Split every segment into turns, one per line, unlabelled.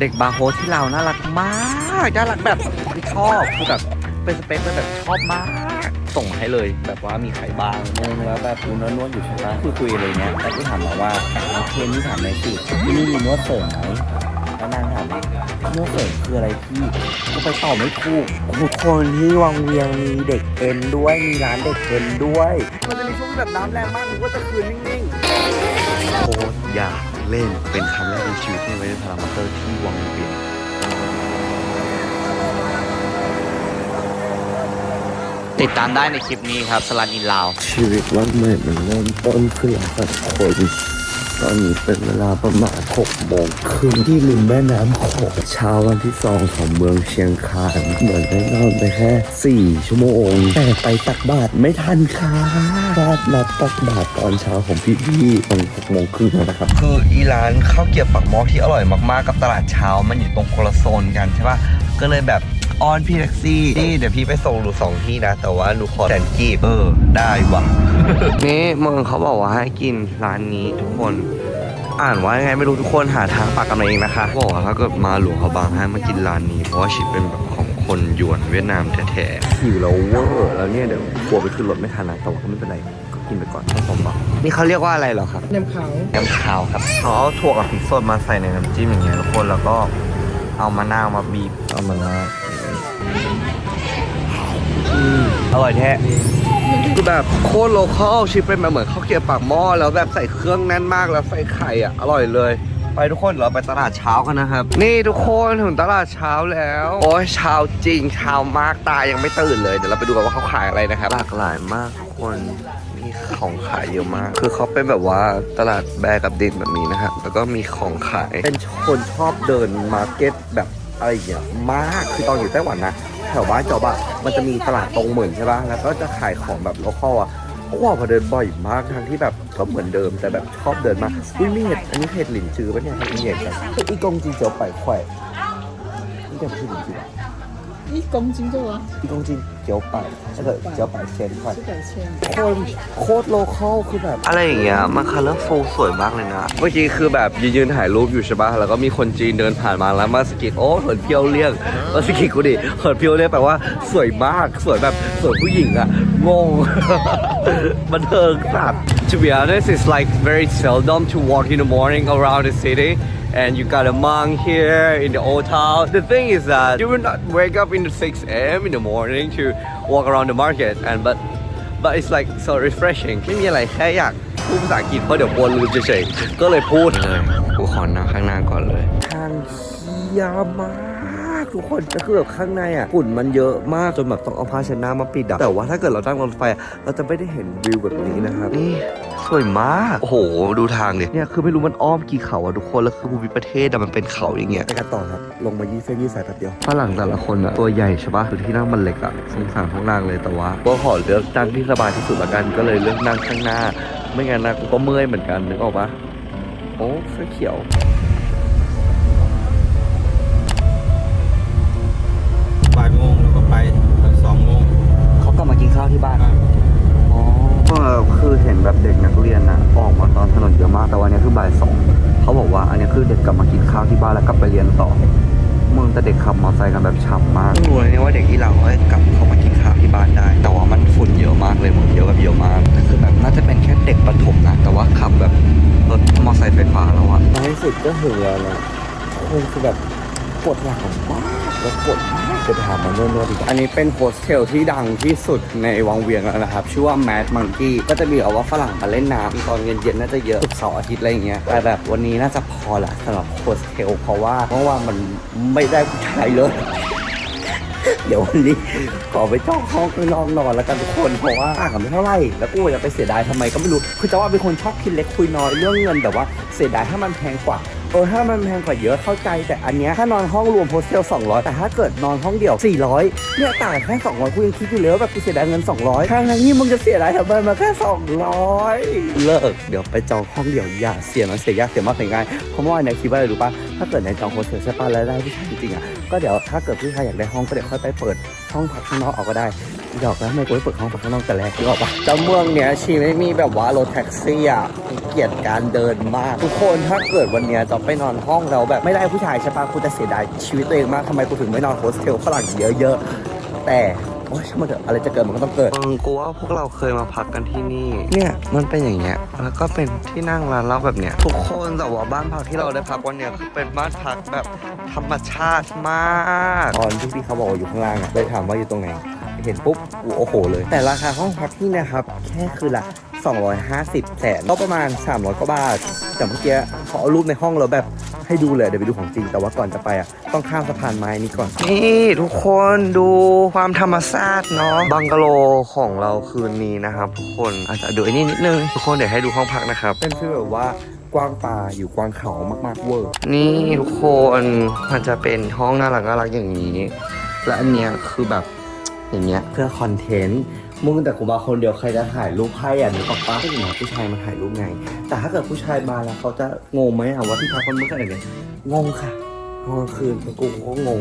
เด็กบาร์โฮสที่เราน่ารักมากน่ารักแบบที่ชอบคือแบบเป็นสเปคเลยแบบชอบมาก ส่งมาให้เลยแบบว่ามีใครบ้าง
งงแล้วแบบกูนวดนวดอยู่ใช่ปะคุยคุยๆอะไรเงี้ยแล้วกูถามมาว่าอะน้องเคนที่ถามในอยสิที่นี่มีนวดเสริมไหมแล้วนางถามว่านวดเสริมคืออะไรพี่กูไปตอบไม่ถูกทุกคนที่วังเวียงมีเด็กเอ็นด้วยมีร้านเด็กเอ็นด้วย
มันจะมีช่วงที่แบบน้ำแรงมากหรือว่าจะคืนนิ่งๆโคตรอยาก เล่น เป็นครั้งแรกในชีวิตที่ไม่ได้พารามอเตอร์ที่วังเวียงติดตามได้ในคลิปนี้ครับสลันอินลาว
ชีวิตวันใหม่มันเริ่มต้นขึ้นแล้วครับคน ตอนนี้เป็นเวลาประมาณ6โมงครึ่งที่ริมแม่น้ำโขงเช้าวันที่สองของเมืองเชียงคานเหมือนได้นอนไปแค่ 4 ชั่วโมง แต่ไปตักบาตรไม่ทันค่ะพลาดนัดตักบาตรตอนเช้าของพี่ๆตอน6โมงครึ่งแล้วนะครับ
คืออีร้านข้าวเกรี๊ยวปักหม้อที่อร่อยมากๆกับตลาดเช้ามันอยู่ตรงคนละโซนกันใช่ปะก็เลยแบบ ออนพี่แท็กซี่นี่เดี๋ยวพี่ไปส่งหนูสองที่นะ แต่ว่าหนูขอแสนกีบเออ ได้ว่ะ นี่มึงเขาบอกว่าให้กินร้านนี้ทุกคน อ่านว่ายังไงไม่รู้ทุกคนหาทางปากกันเอาเองนะคะบอกว่าถ้าเกิดมาหลวงเขาบางให้มากินร้านนี้เพราะว่าชิปเป็นแบบของคนยวนเวียดนามแท้ๆหิวแล้วเวอร์แล้วเนี่ยเดี๋ยวกลัวไปขึ้นรถไม่ทันนะแต่ว่าก็ไม่เป็นไรก็กินไปก่อนให้ผมบอกนี่เขาเรียกว่าอะไรเหรอครับ
น้ำขาว
น้ำขาวครับเขาเอาถั่วกับพริกสดมาใส่ในน้ำจิ้มอย่างเงี้ยทุกคนแล้วก็เอามะนาวมาบีบ
เอามาลาด
อร่อยแท้คือแบบโคตรโลคอลชิปเป็นแบบเหมือนข้าวเกรี๊ยวปากหม้อแล้วแบบใส่เครื่องแน่นมากแล้วใส่ไข่อะอร่อยเลย ไปทุกคนเราไปตลาดเช้ากันนะครับ นี่ทุกคนถึงตลาดเช้าแล้ว โอ้ยเช้าจริงเช้ามากตายังไม่ตื่นเลยเดี๋ยวเราไปดูกันว่าเขาขายอะไรนะครับหลากหลายมากทุกคนมีของขายเยอะมาก คือเขาเป็นแบบว่าตลาดแบกกับดินแบบนี้นะครับแล้วก็มีของขายเป็นคนชอบเดินมาร์เก็ตแบบอะไรอย่างเงี้ยมากคือตอนอยู่ไต้หวันนะ แถวบ้านจอบอะมันจะมีตลาดตรงเหมือนใช่ปะแล้วก็จะขายของแบบโลคอลอะโอ้โหพอเดินบ่อยมากทั้งที่แบบก็เหมือนเดิมแต่แบบชอบเดินมาอุ้ยมีเห็ดอันนี้เห็ดหลินจือปะเนี่ยมีเห็ดกันอีกงจีเจียวไปแข่นี่จะไม่ใช่หลินจือ
一公斤多啊，
อีกงจีเจียวไปแล้วก็เจียวไปเชนไข่
七百千。
โคตรโคตรโลคอลคือแบบ อะไรอย่างเงี้ยมันคัลเลอร์ฟูสวยมากเลยนะ เมื่อกี้คือแบบยืนถ่ายรูปอยู่ใช่ปะแล้วก็มีคนจีนเดินผ่านมาแล้วมาสะกิดโอ้เหินเพียวเรียกมาสะกิดกูดิเหินเพียวเรียกแปลว่าสวยมากสวยแบบสวยผู้หญิงอะงง บันเทิงสัตว์ To be honest it's like very seldom to walk in the morning around the city and you got a monk here in the old town. The thing is that you will not wake up in the 6 a.m. in the morning to walk around the market and but but it's like so refreshing ไม่มีอะไรแค่อยากพูดภาษาอังกฤษเพราะเดี๋ยวกลัวลืมเฉยๆก็เลยพูดเลยกูขอนั่งข้างหน้าก่อนเลยทางเฮียมาก ทุกคนก็คือแบบข้างในอะฝุ่นมันเยอะมากจนแบบต้องเอาผ้าเช็ดหน้ามาปิดอะแต่ว่าถ้าเกิดเรานั่งรถไฟอะเราจะไม่ได้เห็นวิวแบบนี้นะครับนี่สวยมาก โอ้โห ดูทางดิเนี่ยคือไม่รู้มันอ้อมกี่เขาอะทุกคน แล้วคือภูมิประเทศอะมันเป็นเขาอย่างเงี้ยไปกันต่อครับ ลงมายี่เส้นยี่สายแป๊บเดียวฝรั่งแต่ละคนอะตัวใหญ่ใช่ปะคือที่นั่งมันเล็กอะสงสารพวกนางเลยแต่ว่าก็ขอเลือกนั่งที่สบายที่สุดละกันก็เลยเลือกนั่งข้างหน้า ไม่งั้นนะกูก็เมื่อยเหมือนกันนึกออกปะโอ้เสื้อเขียว ที่บ้านอ๋อก็คือเห็นแบบเด็กนักเรียนนะออกมาตอนถนนเยอะมากแต่วันนี้คือบ่ายสองเขาบอกว่าอันนี้คือเด็กกลับมากินข้าวที่บ้านแล้วกลับไปเรียนต่อมึงแต่เด็กขับมอเตอร์ไซค์กันแบบฉ่ำมากรู้เลยเนี่ยว่าเด็กที่เราให้กลับเข้ามากินข้าวที่บ้านได้ แต่ว่ามันฝุ่นเยอะมากเลยมึงเยอะแบบเยอะมากแต่คือแบบน่าจะเป็นแค่เด็กประถมนะแต่ว่าขับแบบรถมอเตอร์ไซค์ไฟฟ้าแล้วอะ
ในที่สุดก็ถึงแล้วนะคงคือแบบ ปวดหลังมากแล้วปวดมากจะไปหาหมอนวดๆดีกว่า
อันนี้เป็นโฮสเทลที่ดังที่สุดในวังเวียงแล้วนะครับ ชื่อว่า Mad Monkey ก็จะมีเอาว่าฝรั่งมาเล่นน้ำตอนเย็นๆน่าจะเยอะศุกเสาร์อาทิตย์อะไรอย่างเงี้ยแต่แบบวันนี้น่าจะพอละสำหรับโฮสเทลเพราะว่าเพราะว่ามันไม่ได้ผู้ชายเลยเดี๋ยววันนี้ขอไปจองห้องนอกนอนแล้วกันทุกคนเพราะว่าต่างกันไม่เท่าไหร่แล้วกูจะไปเสียดายทำไมก็ไม่รู้คือจะว่าเป็นคนชอบคิดเล็กคุยน้อยเรื่องเงินแต่ว่าเสียดายถ้ามันแพงกว่า เออถ้ามันแพงกว่าเยอะเข้าใจ แต่อันเนี้ยถ้านอนห้องรวมโฮสเทล200 แต่ถ้าเกิดนอนห้องเดี่ยว 400 เนี่ยต่างแค่200กูยังคิดอยู่เลยว่าแบบกูเสียดายเงิน 200ทางนั้นนี่มึงจะเสียดายทำไมมาแค่ 200 เลิก เดี๋ยวไปจองห้องเดี่ยวอย่าเสียมันเสียยากเสียมากเสียง่ายเพราะว่าเนี่ยคิดว่าอะไรรู้ป่ะถ้าเกิดในจองโฮสเทลใช่ปะแล้วได้ผู้ชายจริงๆอะก็เดี๋ยวถ้าเกิดผู้ชายอยากได้ห้องก็เดี๋ยวค่อยไปเปิดห้องพักข้างนอกออกก็ได้หยอกแล้วไม่กูไปเปิดห้องพักข้างนอกแต่แรกนึกอกปะเจ้าเมืองเนี้ยชีไม่มีแบบว่ารถแท็กซี่อะเกลียดการเดินมาก ทุกคนถ้าเกิดวันเนี้ยจะไปนอนห้องเราแบบไม่ได้ผู้ชายใช่ปะกูจะเสียดายชีวิตตัวเองมากทำไมกูถึงไม่นอนโฮสเทลฝรั่งเยอะๆแต่ โอ้ยช่างมันเถอะอะไรจะเกิดมันก็ต้องเกิด
มึงกูว่าพวกเราเคยมาพักกันที่นี่ เนี่ยมันเป็นอย่างเงี้ยแล้วก็เป็นที่นั่งร้านเหล้าแบบเนี้ยทุกคนแต่ว่าบ้านพักที่เราได้พักวันเนี้ยคือเป็นบ้านพักแบบธรรมชาติมาก
ตอนที่พี่เขาบอกว่าอยู่ข้างล่างอะเลยถามว่าอยู่ตรงไหนเห็นปุ๊บกูโอ้โหเลย แต่ราคาห้องพักที่เนะครับ แค่คือละ250 แสนก็ประมาณ 300กว่าบาทแต่เมื่อกี้เขาเอารูปในห้องเราแบบ ให้ดูเลยเดี๋ยวไปดูของจริง แต่ว่าก่อนจะไปอะต้องข้ามสะพานไม้นี้ก่อน
นี่ทุกคนดูความธรรมชาติเนาะบังกะโลของเราคืนนี้นะครับทุกคนอาจจะดูไอ้นี่นิดนึงทุกคนเดี๋ยวให้ดูห้องพักนะครับ
เป็นฟีลแบบว่ากว้างตาอยู่กว้างเขามากๆเวอร์
นี่ทุกคนมันจะเป็นห้องน่ารักน่ารักอย่างนี้ และอันเนี้ยคือแบบอย่างเงี้ย
เพื่อคอนเทนต์ มึงแต่กูมาคนเดียวใครจะถ่ายรูปให้อะนึกออกปะก็ถึงหาผู้ชายมาถ่ายรูปไง แต่ถ้าเกิดผู้ชายมาแล้วเขาจะงงไหมอะว่าที่พักมันมืดขนาดไหนงงค่ะ งงคืนกูก็งง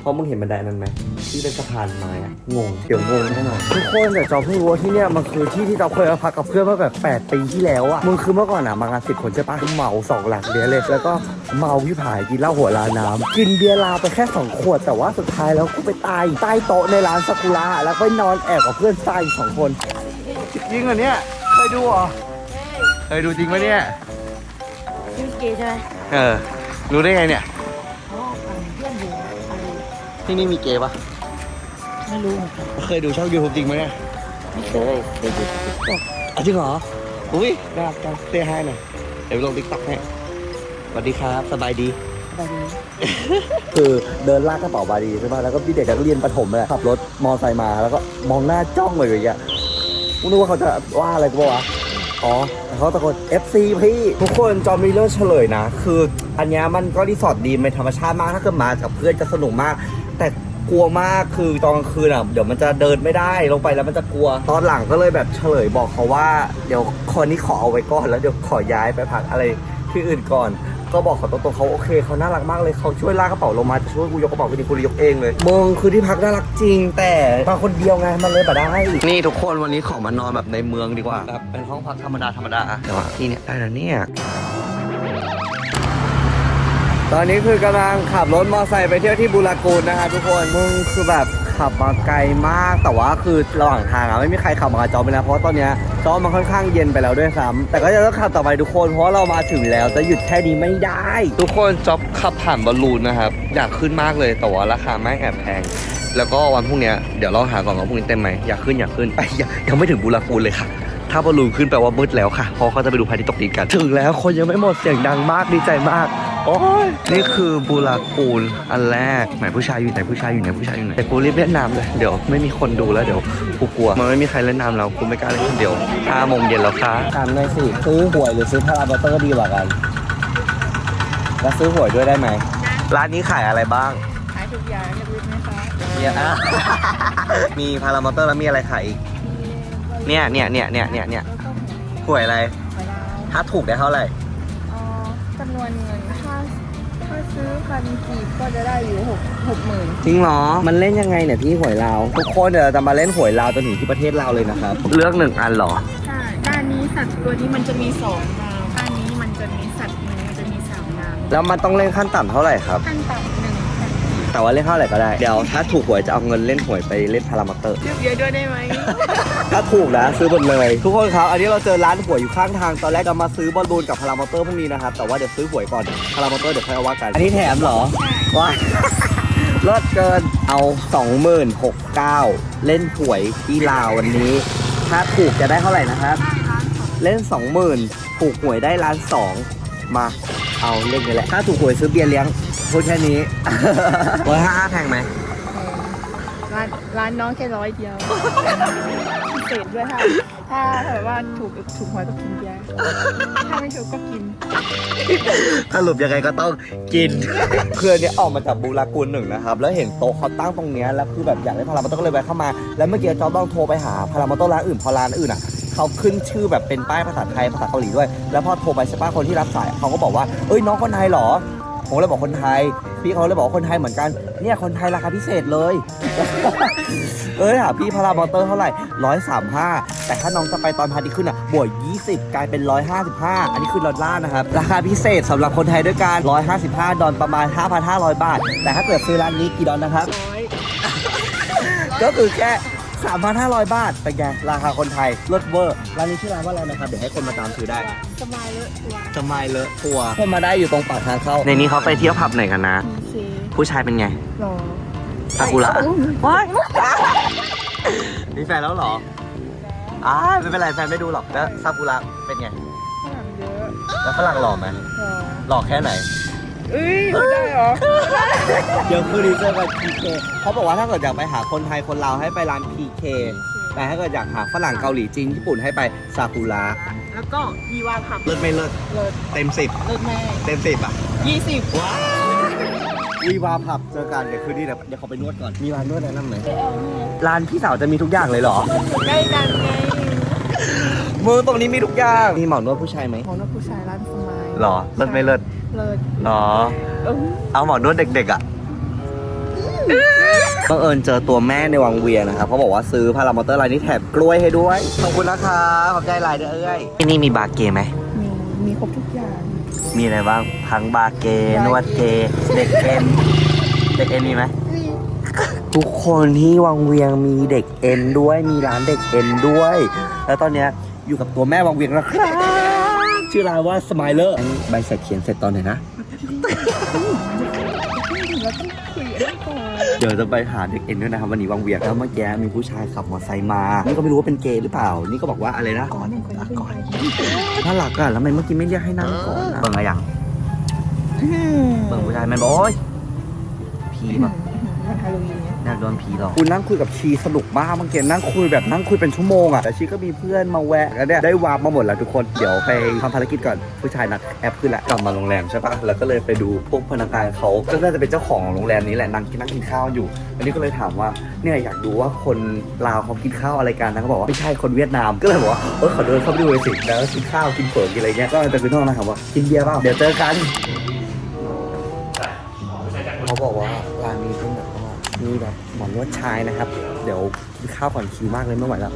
เพราะมึงเห็นบันไดนั้นไหมที่เป็นสะพานไม้อะงงเดี๋ยวงงแน่นอนทุกคนแต่จอเพิ่งรู้ว่าที่เนี่ยมันคือที่ที่เราเคยมาพักกับเพื่อนเมื่อแบบ 8 ปีที่แล้วอะมึงคือเมื่อก่อนอะมางานสิบคนใช่ปะเหมาสองหลักเดียวเลยแล้วก็เมาพี่ผายกินเหล้าหัวลาน้ำกินเบียร์ลาวไปแค่สองขวด แต่ว่าสุดท้ายแล้วกูไปตายใต้โต๊ะในร้านซากุระแล้วก็นอนแอบกับเพื่อนตายอีกสองคน
จริงเหรอเนี่ยเคยดูเหรอเคยดูจริงปะเนี่ย
ยูสเกใช่ไหม
เออรู้ได้ไงเนี่ย ที่นี่มีเกย์ปะ
ไม่รู้เหมือนกัน
เคยดูช่องยูทูบจริงไหมเนี่ย
ไม่เคยเคยดูติ๊กต็อก
อะจริงเหรอ อุ้ยน่ารักจังเซฮายหน่อยเดี๋ยวไปลงติ๊กต็อกให้สวัสดีครับ สบายดี
อะไรนี้
คือเดินลากกระเป๋าบาดีใช่ปะแล้วก็พี่เด็กนักเรียนประถมเลยขับรถมอไซค์มาแล้วก็มองหน้าจ้องเลยอย่างเงี้ยกูนึกว่าเขาจะว่าอะไรกูปะวะอ๋อแต่เขาตะโกน FC พี่ ทุกคนจอมมีเรื่องเฉลยนะ คืออันเนี้ยมันก็รีสอร์ทดีเป็นธรรมชาติมาก ถ้าเกิดมากับเพื่อนจะสนุกมาก แต่กลัวมากคือตอนกลางคืนอะเดี๋ยวมันจะเดินไม่ได้ลงไปแล้วมันจะกลัว ตอนหลังก็เลยแบบเฉลยบอกเขาว่า เดี๋ยวคนนี้ขอเอาไว้ก่อนแล้วเดี๋ยวขอย้ายไปพักอะไรที่อื่นก่อน ก็บอกเขาตรงๆเขาโอเคเขาน่ารักมากเลยเขาช่วยลากกระเป๋าลงมาจะช่วยกูยกกระเป๋าไปดีกูเลยยกเองเลยมึงคือที่พักน่ารักจริง แต่มาคนเดียวไงมันเลยแบบได้
นี่ทุกคนวันนี้ขอมานอนแบบในเมืองดีกว่าแบบเป็นห้องพักธรรมดาธรรมดาแต่ว่าที่เนี้ยได้แล้วเนี่ย
ตอนนี้คือกำลังขับรถมอเตอร์ไซค์ไปเที่ยวที่บูรากูนนะคะทุกคนมึงคือแบบขับมาไกลมาก แต่ว่าคือระหว่างทางอะไม่มีใครขับมากับจอมไปแล้วเพราะตอนเนี้ยจอมมันค่อนข้างเย็นไปแล้วด้วยซ้ำแต่ก็จะต้องขับต่อไปทุกคนเพราะเรามาถึงแล้วจะหยุดแค่นี้ไม่ได้
ทุกคนจ็อบขับผ่านบอลลูนนะครับ อยากขึ้นมากเลยแต่ว่าราคาไม่แอบแพง แล้วก็วันพรุ่งเนี้ยเดี๋ยวเราหาก่อนว่าพรุ่งนี้เต็มไหมอยากขึ้นอยากขึ้นไอ้ยยังยังไม่ถึงบูรากูนเลยค่ะ ถ้าบอลลูนขึ้นแปลว่ามืดแล้วค่ะเพราะเขาจะไปดูพระอาทิตย์ตกดินกัน
ถึงแล้วคนยังไม่หมดเสียงดังมากดีใจมาก โอ้ย
นี่คือบูรากูนอันแรกไหนผู้ชายอยู่ไหนผู้ชายอยู่ไหนผู้ชายอยู่ไหนแต่กูรีบเล่นน้ำเลยเดี๋ยวไม่มีคนดูแล้วเดี๋ยวกูกลัวมันไม่มีใครเล่นน้ำแล้วกูไม่กล้าเล่นคนเดียวห้าโมงเย็นแล้วค่ะ
ถามหน่อยสิซื้อหวยหรือซื้อพาราบัตเตอร์ดีกว่ากันแล้วซื้อหวยด้วยได้ไหม
ร้านนี้ขายอะไรบ้าง
ขายทุกอย่างยกเว้นไหมคะ
เนี่ยอะมีพารามอเตอร์แล้วมีอะไรขายอีกเนี่ยเนี่ยเนี่ยเนี่ยเนี่ยเนี่ย
แล้วก็
หวยอะไร
หวยลาว
ถ้าถูกได้เท่าไหร่
เอ่อจำนวนเงินถ้าถ้า ซื้อพันกีบก็จะได้อยู่หกหกหมื่น
จริงเหรอ มันเล่นยังไงเนี่ยพี่หวยลาวทุกคนเดี๋ยวเราจะมาเล่นหวยลาวจนถึงที่ประเทศลาวเลยนะครับ
เลือกหนึ่งอันเหรอ
ใช่ด้านนี้สัตว์ตัวนี้มันจะมีสองนามด้านนี้มันจะมีสัตว์หนึ่งมันจะมีสามนาม
แล้วมันต้องเล่นขั้นต่ำเท่าไหร่ครับ
ขั้นต่ำหนึ่งพันกีบ
แต่ว่าเล่นเท่าไหร่ก็ได้ เดี๋ยวถ้าถูกหวยจะเอาเงินเล่นหวยไปเล่นพารามอเตอร์
เลือกเยอะด้วยได้ไหม
ถ้าถูกนะซื้อหมดเลย ทุกคนครับ อันนี้เราเจอร้านหวยอยู่ข้างทาง ตอนแรกจะมาซื้อบอลลูนกับพารามอเตอร์พรุ่งนี้นะครับ แต่ว่าเดี๋ยวซื้อหวยก่อนพารามอเตอร์เดี๋ยวค่อยเอาว่ากัน อันนี้แถมเหรอว้ายเลิศเกินเอา 2069 เล่นหวยที่ลาววันนี้ ถ้าถูกจะได้เท่าไหร่นะครับ เล่น 20,000ถูกหวยได้ล้านสองมาเอาเล่นกันแหละ ถ้าถูกหวยซื้อเบียร์เลี้ยง พูดแค่นี้
ร้อยห้าแพงไหม
ร้านร้านน้องแค่ร้อยเดียวพิเศษด้วยค่ะ ถ้าแบบว่าถูกถูกหวยก็กินเบียร์ถ้าไม่ถูกก็กิน
สรุปยังไงก็ต้องกินเพื่อนเนี่ยออกมาจากบูรากูลหนึ่งนะครับ แล้วเห็นโต๊ะเขาตั้งตรงเนี้ยแล้วคือแบบอยากได้พารามอเตอร์ก็เลยแวะเข้ามา แล้วเมื่อกี้จอต้องโทรไปหาพารามอเตอร์ร้านอื่นพอร้านอื่นอะเขาขึ้นชื่อแบบเป็นป้ายภาษาไทยภาษาเกาหลีด้วย แล้วพอโทรไปใช่ป้าคนที่รับสายเขาก็บอกว่า เอ้ยน้องคนไทยเหรอ ผมเลยบอกคนไทย พี่เขาเลยบอกคนไทยเหมือนกัน เนี่ยคนไทยราคาพิเศษเลย เอ้ยอะพี่พารามอเตอร์เท่าไหร่ร้อยสามห้าแต่ถ้าน้องจะไปตอนพาร์ทดีขึ้นอะ บวกยี่สิบกลายเป็นร้อยห้าสิบห้าอันนี้คือดอลลาร์นะครับ ราคาพิเศษสำหรับคนไทยด้วยกันร้อยห้าสิบห้าดอลประมาณห้าพันห้าร้อยบาท แต่ถ้าเกิดซื้อร้านนี้กี่ดอลนะครับ ก็คือแค่ 3,500 บาทเป็นไงราคาคนไทยลดเวอร์ร้านนี้ชื่อร้านว่าอะไรนะครับ เดี๋ยวให้คนมาตามซื้อได้
สบายเลยตัว
สมายเลอะทัวร์คนมาได้อยู่ตรงปากทางเข้า
ในนี้เขาไปเที่ยวผับไหนกันนะ
โอเค
ผู้ชายเป็นไง
หรอ
ซากุระว้ายมีแฟนแล้วเหรออ้าไม่เป็นไรแฟนไม่ดูหรอกแล้วซากุระเป็นไง
ฝรั่งเยอะ
แล้วฝรั่งหล่อไหม
หรอ
หล่อแค่ไหน
เอ้ยได้เหรอ
เดี๋ยวคืนนี้เจอกัน PK เขาบอกว่าถ้าเกิดอยากไปหาคนไทยคนลาวให้ไปร้าน PK แต่ถ้าเกิดอยากหาฝรั่งเกาหลีจีนญี่ปุ่นให้ไปซากุระ
แล้วก็มีวางผับ
เลิศไม่เลิศ
เลิศ
เต็มสิบ
เลิศแม่
เต็มสิบอะ
ยี่สิบ
วีวาผับเจอกันเดี๋ยวคืนนี้เดี๋ยวเดี๋ยวเขาไปนวดก่อนมีร้านนวดแนะนำไหม
ไปเอาเนี่ย
ร้านพี่สาวจะมีทุกอย่างเลยเหรอ
ใกล้กันไง
มือตรงนี้มีทุกอย่างมีหมอนวดผู้ชายไหม
หมอนวดผู้ชายร้านสมาย
หรอเลิศไม่เลิศ
เลิศ
หรอ
เออ
เอาหมอนวดเด็กๆอะ
บังเอิญเจอตัวแม่ในวังเวียงนะครับเขาบอกว่าซื้อพารามอเตอร์ไลน์นี้แถบกล้วยให้ด้วย ขอบคุณนะคะขอบใจหลายเด้อเอ้ย
ที่นี่มีบาร์เกย์ไหม
มีมีครบทุกอย่าง
มีอะไรบ้างทั้งบาร์เกย์นวดเกย์เด็กเอ็น เด็กเอ็นมีไหม
ทุกคนที่วังเวียงมีเด็กเอ็นด้วยมีร้านเด็กเอ็นด้วย แล้วตอนเนี้ยอยู่กับตัวแม่วังเวียงแล้วครับ ชื่อร้านว่าสมายเลอร์ใบเสร็จเขียนเสร็จตอนไหนนะ
แล้วต้องคุยกันก่อน
เดี๋ยวจะไปหาเด็กเอ็นด้วยนะครับวันนี้วังเวียงแล้วเมื่อกี้มีผู้ชายขับมอเตอร์ไซค์มา นี่ก็ไม่รู้ว่าเป็นเกย์หรือเปล่า นี่ก็บอกว่าอะไรนะ
ก่อนหนึ่งคนที่เป็นก่อน
น่ารักอะแล้วทำไมเมื่อกี้ไม่เรียกให้นั่งก่อนอะ
เบิ่งอะไรอย่างเบิ่งผู้ชายมันบอกโอ๊ยผีแบบ
วันฮาโลวีนเนี่ย
อยากโดนผีหลอก
คุณนั่งคุยกับชีสนุกมากเมื่อกี้นั่งคุยแบบนั่งคุยเป็นชั่วโมงอะแต่ชีก็มีเพื่อนมาแวะแล้วเนี่ยได้วาร์ปมาหมดแล้วทุกคนเดี๋ยวไปทำภารกิจก่อนผู้ชายนัดแอปขึ้นแหละกลับมาโรงแรมใช่ปะแล้วก็เลยไปดูพวกพนักงานเขาก็น่าจะเป็นเจ้าของโรงแรมนี้แหละนั่งกินนั่งกินข้าวอยู่อันนี้ก็เลยถามว่าเนี่ยอยากดูว่าคนลาวเขากินข้าวอะไรกันนะเขาบอกว่าไม่ใช่คนเวียดนามก็เลยบอกว่าเออขอเดินเข้าไปดูเลยสิแล้วกินข้าวกินเฝอกินอะไรเงี้ยก็จะคือน้องนะครับว่ากินเบียร์เปล่าเดี๋ยวเจอกันเขาบอกว่า ว่ามีแบบหมอนวดชายนะครับ เดี๋ยวกินข้าวก่อนคิวมากเลยไม่ไหวแล้ว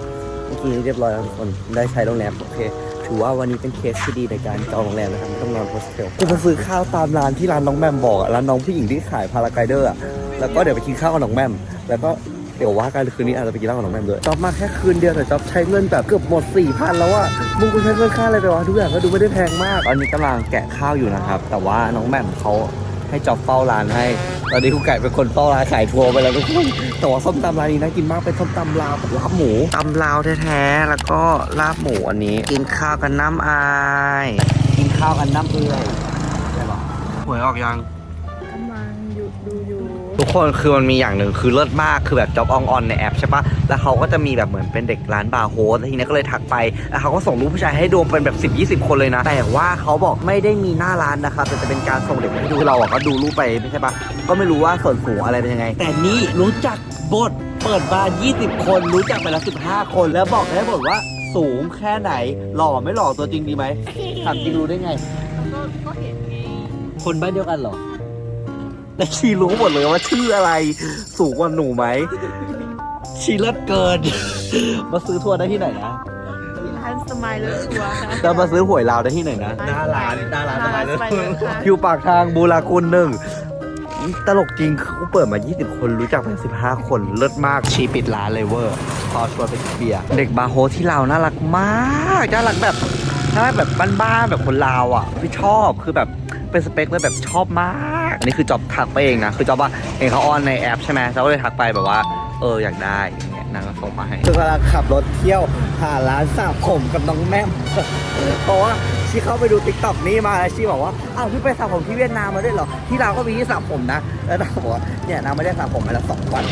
เมื่อกี้เรียบร้อยแล้วทุกคนได้ใช้โรงแรมโอเค ถือว่าวันนี้เป็นเคสที่ดีในการจองโรงแรมนะครับไม่ต้องนอนโฮสเทลกูมาซื้อข้าวตามร้านที่ร้านน้องแมมบอกอะร้านน้องผู้หญิงที่ขายพาราไกเดอร์อะแล้วก็เดี๋ยวไปกินข้าวกับน้องแมมแล้วก็เดี๋ยวว่ากันคืนนี้อาจจะไปกินข้าวกับน้องแมมด้วยจอบมาแค่คืนเดียวแต่จอบใช้เงินแบบเกือบหมดสี่พันแล้วอะมึงกูใช้เงินค่าอะไรไปวะทุกอย่างก็ดูไม่ได้แพงมากตอนนี้กำลังแกะข้าวอยู่นะครับ แต่ว่าน้องแมมเขา ให้จอบเฝ้าร้านให้ ตอนนี้คุณไก่เป็นคนเฝ้าร้านขายทัวร์ไปแล้วทุกคนแต่ว่าส้มตำร้านนี้น่ากินมากเป็นส้มตำลาวกับลาบหมู
ตำลาวแท้ๆแล้วก็ลาบหมูอันนี้ กินข้าวกันน้ำอาย
กินข้าวกันน้ำเปื่อยใช่ปะ
หวยออกยัง ทุกคนคือมันมีอย่างหนึ่งคือเลิศมากคือแบบจ็อบอองออนในแอปใช่ปะแล้วเขาก็จะมีแบบเหมือนเป็นเด็กร้านบาร์โฮสแล้วทีนี้ก็เลยทักไปแล้วเขาก็ส่งรูปผู้ชายให้ดูเป็นแบบ 10 20 คนเลยนะ แต่ว่าเขาบอกไม่ได้มีหน้าร้านนะครับแต่จะเป็นการส่งเด็กมาให้ดูเราอะก็ดูรูปไปไม่ใช่ปะก็ไม่รู้ว่าส่วนสูงอะไรเป็นยังไง
แต่นี่รู้จักบทเปิดบาร์20 คนรู้จักไปแล้ว15 คน แล้วบอกได้หมดว่าสูงแค่ไหนหล่อไม่หล่อตัวจริงดีไหมถามจริงรู้ได้ไง
แล้วก็ก็เห็นไง
คนบ้านเดียวกันเหรอ แต่ชีรู้หมดเลยว่าชื่ออะไร สูงกว่าหนูไหม ชีเลิศเกิน มาซื้อทัวร์ได้ที่ไหนนะ
ร้านสมายเลอร์ทัวร์ค่ะ
แล้วมาซื้อหวยลาวได้ที่ไหนนะ หน้าร้านหน้าร้าน
หน้าร้าน
ส
ส
บา
บายย
เล
เลยยค่ะ
อยู่ปากทางบูราคุณหนึ่งตลกจริงคือเขาเปิดมา 20 คนรู้จักไป15 คนเลิศมากชีปิดร้านเลยเวอร์พอชวนไปกินเบียร์เด็กบาร์โฮสที่เราวน่ารักมากน่ารักแบบน่ารักแบบบ้านๆแบบคนลาวอะคือชอบคือแบบเป็นสเปคเลยแบบชอบมากอั นนี้คือจอบทักไปเองนะ คือจอบว่าเห็นเขาออนในแอปใช่ไหมเราก็เลยทักไปแบบว่า เอออยากได้อย่างเงี้ยนางก็ส่งมาให้คือกำลังขับรถเที่ยวหาร้านสระผมกับน้องแม่มเพราะว่าชีเข้าไปดูติ๊กต็อกนี้มาแล้วชีบอกว่าอ้าวพี่ไปสระผมที่เวียดนามมาด้วยเหรอที่เราวก็มีที่สระผมนะแล้วนางบอกว่าเนี่ยนางไม่ได้สระผมมาแล้วสองวัน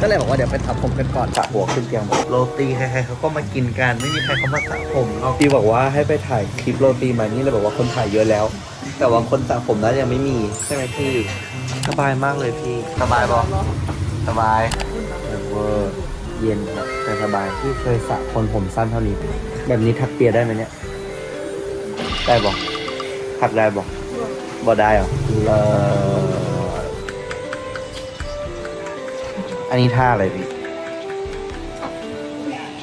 ก็เลยบอกว่าเดี๋ยวไปสระผมกันก่อนสระหัวขึ้นเตียงโรตีใครๆเขาก็มากินกันไม่มีใครเขามาสระผมหรอกพี่บอกว่าให้ไปถ่ายคลิปโรตีมานี่เลยบอกว่าคนถ่ายเยอะแล้ว แต่ว่าคนสระผมนั้นยังไม่มีใช่ไหมพี่สบายมากเลยพี่สบายบอสบายเวอร์เย็นครับแต่สบายพี่เคยสระคนผมสั้นเท่านี้ แบบนี้ทักเปียได้ไหมเนี่ย ได้บอกทักได้บอกบอได้เหรอเลิศอันนี้ท่าอะไรพี่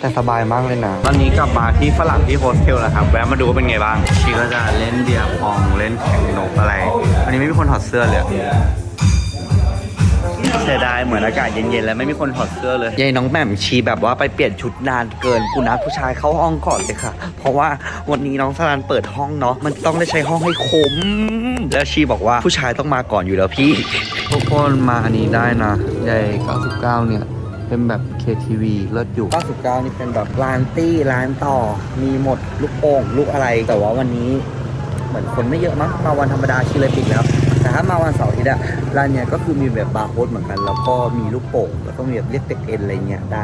แต่สบายมากเลยนะ ตอนนี้กลับมาที่ฝรั่งที่โฮสเทลแล้วครับ แวะมาดูว่าเป็นไงบ้างชีก็จะเล่นเดียร์พองเล่นแข่งนกอะไรวันนี้ไม่มีคนถอดเสื้อเลยเสียดายเหมือนอากาศเย็นๆแล้วไม่มีคนถอดเสื้อเลยยายน้องแหม่มชีแบบว่าไปเปลี่ยนชุดนานเกินกูนัดผู้ชายเข้าห้องก่อนเลยค่ะ เพราะว่าวันนี้น้องสลันเปิดห้องเนาะมันต้องได้ใช้ห้องให้คม แล้วชีบอกว่าผู้ชายต้องมาก่อนอยู่แล้วพี่ทุกคนมาอันนี้ได้นะยาย99เนี่ย เป็นแบบ KTV เลิศอยู่ 99 นี่เป็นแบบร้านตี้ร้านต่อ มีหมดลูกโป่งลูกอะไร แต่ว่าวันนี้เหมือนคนไม่เยอะมั้งมาวันธรรมดาชีเลยปิดแล้ว แต่ถ้ามาวันเสาร์อาทิตย์อะร้านเนี้ยก็คือมีแบบบาร์โฮสเหมือนกัน แล้วก็มีลูกโป่ง แล้วก็มีแบบเรียกเด็กเอ็นอะไรเงี้ยได้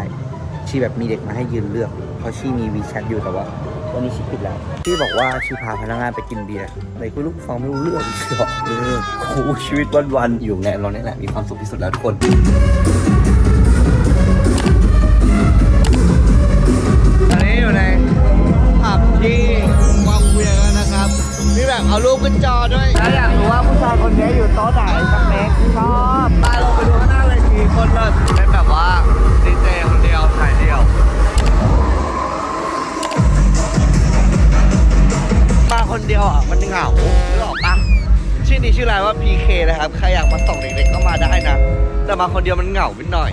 ชีแบบมีเด็กมาให้ยืนเลือก เพราะชีมีวีแชทอยู่แต่ว่าวันนี้ชีปิดแล้วชีบอกว่าชีพาพนักงานไปกินเบียร์อะไรก็ลูกฟังไม่รู้เรื่องหรอกเออโอ้โหชีวิตวันๆอยู่ไงเราเนี่ยแหละมีความสุขที่สุดแล้วทุกคน ด้วยถ้าอยากรู้ว่าผู้ชายคนนี้อยู่โต๊ะไหนสักเล็กชอบตายลงไปดูข้างหน้าเลยทีคนเลิศเป็นแบบว่าดีเจคนเดียวถ่ายเดียวมาคนเดียวอะมันเหงาหรือออกปะชื่อนี้ชื่ออะไรว่า PK นะครับ ใครอยากมาส่องเด็กๆก็มาได้นะ แต่มาคนเดียวมันเหงาไปหน่อย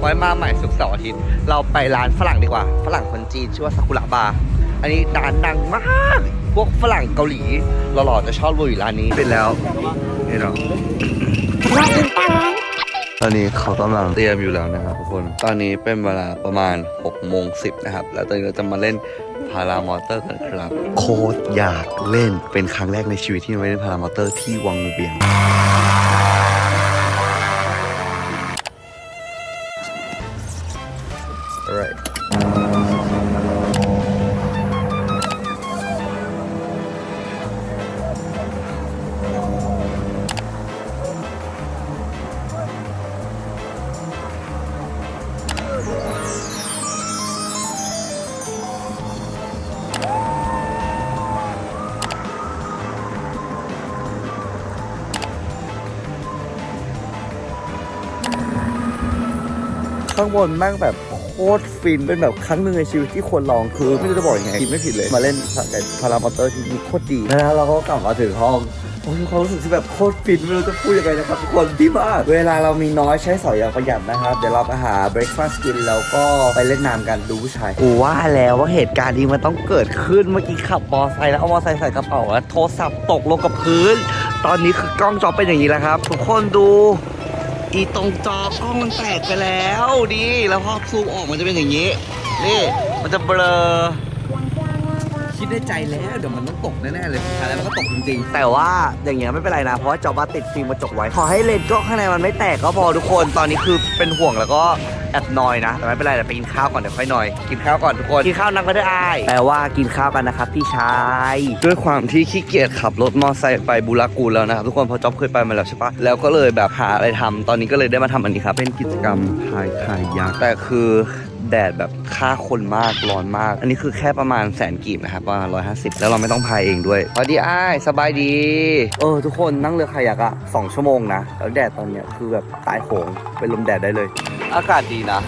ไว้มาใหม่สุกร์เสาร์อาทิตย์ เราไปร้านฝรั่งดีกว่า ฝรั่งคนจีนชื่อว่าซากุระบาร์ อันนี้ร้านดังมาก พวกฝรั่งเกาหลีหล่อๆจะชอบรู้อยู่ร้านนี้เป็นแล้วนี่เนาะตอนนี้เขากำลังเตรียมอยู่แล้วนะครับทุกคน ตอนนี้เป็นเวลาประมาณ6โมง10นะครับ แล้วตอนนี้เราจะมาเล่นพารามอเตอร์กันครับ โคตรอยากเล่นเป็นครั้งแรกในชีวิตที่มาเล่นพารามอเตอร์ที่วังเวียง ข้างบนแม่งแบบโคตรฟินเป็นแบบครั้งหนึ่งในชีวิตที่ควรลองคือไม่รู้จะบอกยังไงคิดไม่ผิดเลย มาเล่นพารามอเตอร์ที่นี่โคตรดีแล้วเราก็กลับมาถึงห้องโอ้ยมีความรู้สึกที่แบบโคตรฟินไม่รู้จะพูดยังไงนะครับทุกคนที่มากเวลาเรามีน้อยใช้สอยอย่างประหยัดนะครับ เดี๋ยวเราไปหาเบรคฟาสต์กินแล้วก็ไปเล่นน้ำกันดูผู้ชายกูว่าแล้วว่าเหตุการณ์นี้มันต้องเกิดขึ้นเมื่อกี้ขับมอไซค์แล้วเอามอไซค์ใส่กระเป๋าแล้วโทรศัพท์ตกลงกับพื้น ตอนนี้คือกล้องจอเป็นอย่างนี้แล้วครับ ทุกคนดู อีตรงจอกล้องมันแตกไปแล้วดีแล้วพอซูมออกมันจะเป็นอย่างนี้ นี่ มันจะเบลอ คิดในใจแล้วเดี๋ยวมันต้องตกแน่ๆเลยสุดท้ายแล้วมันก็ตกจริงๆแต่ว่าอย่างเงี้ยไม่เป็นไรนะ เพราะว่าจอมาติดฟิล์มกระจกไว้ ขอให้เลนส์กล้องข้างในมันไม่แตกก็พอทุกคน ตอนนี้คือเป็นห่วงแล้วก็แอบนอยนะ แต่ไม่เป็นไรเดี๋ยวไปกินข้าวก่อนเดี๋ยวค่อยนอย กินข้าวก่อนทุกคน กินข้าวนั่งก็ได้อายแปลว่ากินข้าวกันนะครับพี่ชาย ด้วยความที่ขี้เกียจขับรถมอเตอร์ไซค์ไปบูรากูลแล้วนะครับทุกคนเพราะจ๊อบเคยไปมาแล้วใช่ปะแล้วก็เลยแบบหาอะไรทำตอนนี้ก็เลยได้มาทำอันนี้ครับเป็นกิจกรรมพายคายักแต่คือ แดดแบบฆ่าคนมากร้อนมาก อันนี้คือแค่ประมาณแสนกีบนะครับประมาณร้อยห้าสิบแล้วเราไม่ต้องพายเองด้วยสวัสดีอ้ายสบายดี เออ ทุกคนนั่งเรือคายักอะสองชั่วโมงนะแล้วแดดตอนเนี้ยคือแบบตายโหงเป็นลมแดดได้เลย อากาศดีนะ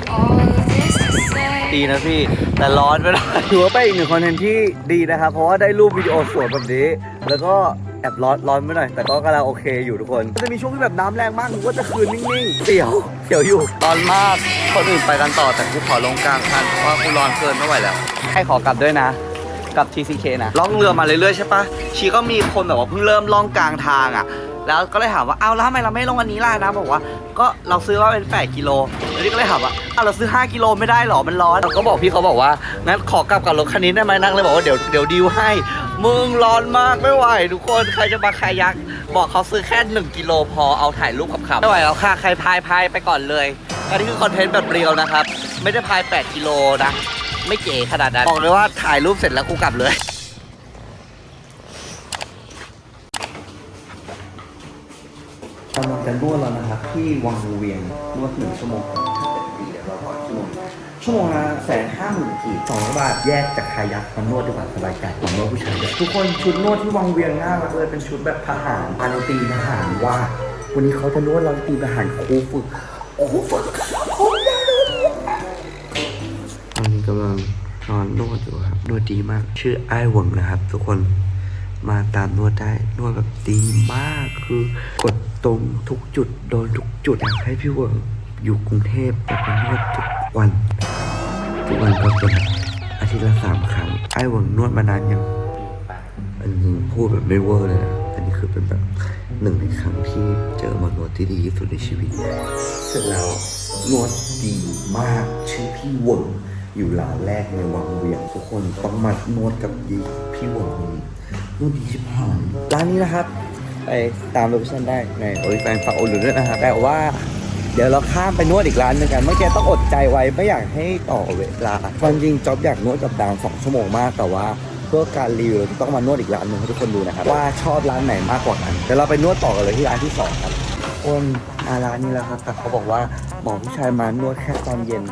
ดีนะพี่แต่ร้อนไปหน่อยถือว่าเป็นอีกหนึ่งคอนเทนต์ที่ดีนะครับเพราะว่าได้รูปวิดีโอสวยแบบนี้ แล้วก็ แอบร้อนร้อนไปหน่อย แต่ก็กำลังโอเคอยู่ทุกคนจะมีช่วงที่แบบน้ำแรงมากหรือว่าจะคืนนิ่งๆเสียวเสียวอยู่ร้อนมากคนอื่นไปกันต่อแต่กูขอลงกลางคันเพราะว่ากูร้อนเกินไม่ไหวแล้ว ให้ขอกลับด้วยนะกับ TCK นะล่องเรือมาเรื่อยๆใช่ปะชีก็มีคนแบบว่าเพิ่งเริ่มล่องกลางทางอะ แล้วก็เลยถามว่า เอาแล้วทำไมเราไม่ลงวันนี้ล่ะนะ บอกว่า ก็เราซื้อว่าเป็น 8 กิโลแล้วนี่ก็เลยถามว่าอ้าวเราซื้อ 5 กิโลไม่ได้หรอมันร้อนเราก็บอกพี่เขาบอกว่างั้นขอกลับกับรถคันนี้ได้ไหมนั่งเลยบอกว่าเดี๋ยวเดี๋ยวดีลให้ มึงร้อนมากไม่ไหวทุกคนใครจะมาคายักบอกเขาซื้อแค่ 1 กิโลพอเอาถ่ายรูปขับๆไม่ไหวแล้วค่ะใครพายพายไปก่อนเลยอันนี้คือคอนเทนต์แบบเรียวนะครับไม่ได้พาย 8 กิโลนะไม่เก๋ขนาดนั้นบอกเลยว่าถ่ายรูปเสร็จแล้วกูกลับเลย กำ ลังจะนวดแล้วนะครับ ที่วังเวียงนวดหนึ่งชั่วโมงดีเดี๋ยวเราขอชั่วโมงชั่วโมงละแสนห้าหมื่นกีบสองร้อยบาทแยกจากคายักมานวดดีกว่าสบายใจหวังว่าผู้ชายด้วยทุกคนชุดนวดที่วังเวียงน่ารักเลยเป็นชุดแบบทหารอานตีทหารว่า วันนี้เขาจะนวดเราตีทหารครูฝึกครูฝึกผมอยากเลยตอนนี้กำลังนอนนวดอยู่ครับนวดดีมาก ชื่อไอ้หวงนะครับ ทุกคนมาตามนวดได้นวดแบบดีมากคือกด ตรงทุกจุดโดนทุกจุดอยากให้พี่วงอยู่กรุงเทพแต่ไปนวดทุกวัน ทุกวันก็เป็นอาทิตย์ละสามครั้งไอ้วงนวดมานานยังอันนี้พูดแบบไม่เวอร์เลยนะอันนี้คือเป็นแบบหนึ่งในครั้งที่เจอหมอนวดที่ดีที่สุดในชีวิต เสร็จแล้วนวดดีมากชื่อพี่วงอยู่ร้านแรกในวังเวียงทุกคนต้องมานวดกับพี่วงนี้นวดดีชิบหายร้านนี้นะครับ ไปตามโลเคชั่นได้ในโอริแฟนฝากโอนหรือด้วยนะครับแต่ว่าเดี๋ยวเราข้ามไปนวดอีกร้านหนึงกันเมื่อกี้ต้องอดใจไว้ไม่อยากให้ต่อเวลาความจริงจ๊อบอยากนวดกับดามสองชั่วโมงมากแต่ว่าเพื่อการรีวิวเราจะต้องมานวดอีกร้านหนึ่งให้ทุกคนดูนะครับว่าชอบร้านไหนมากกว่ากันเดี๋ยวเราไปนวดต่อกันเลยที่ร้านที่สองครับคนอาร้านนี้แล้วครับแต่เขาบอกว่าหมอผู้ชายมานวดแค่ตอนเย็น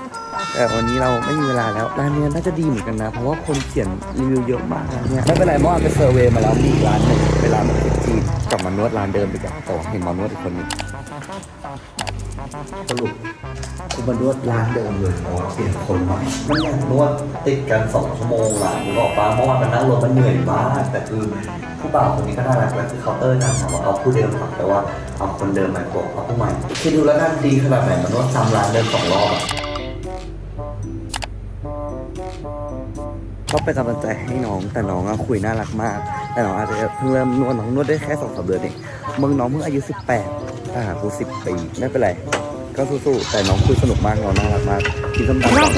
แต่วันนี้เราไม่มีเวลาแล้วร้านนี้น่าจะดีเหมือนกันนะเพราะว่าคนเขียนรีวิวเยอะมากร้านเนี่ยไม่เป็นไรเมื่อวานไปเซอร์เวย์มาแล้วมีอีกร้านหนึ่งเป็นร้านแบบจีน กลับมานวดร้านเดิมดีกว่าแต่ว่าเห็นหมอนวดอีกคนหนึงสรุปกูมานวดร้านเดิมเลยเพราะว่าเปลี่ยนคนใหม่มันอยากนวดติดกันสองชั่วโมงอะมึงบอกป้าเมื่อวานมันนั่งรถมันเหนื่อยมากแต่คือผู้บ่าวคนนี้ก็น่ารักแล้วคือเคาน์เตอร์นำถามว่าเอาผู้เดิมหรือแต่ว่าเอาคนเดิมมาบอกเอาผู้ใหม่คิดดูแล้วกันดีขนาดไหนมานวดซ้ำร้านเดิมสองรอบอะก็เป็นกำลังใจให้น้องแต่น้องอะคุยน่ารักมาก แต่น้องอาจจะเพิ่งเริ่มนวดน้องนวดได้แค่สองสามเดือนเองมึงน้องเพิ่งอายุสิบแปดอ่ากูสิบปีไม่เป็นไร ก็สู้ๆแต่น้องคุยสนุกมากน้องน่ารักมากกินส้มตำก่อ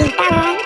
น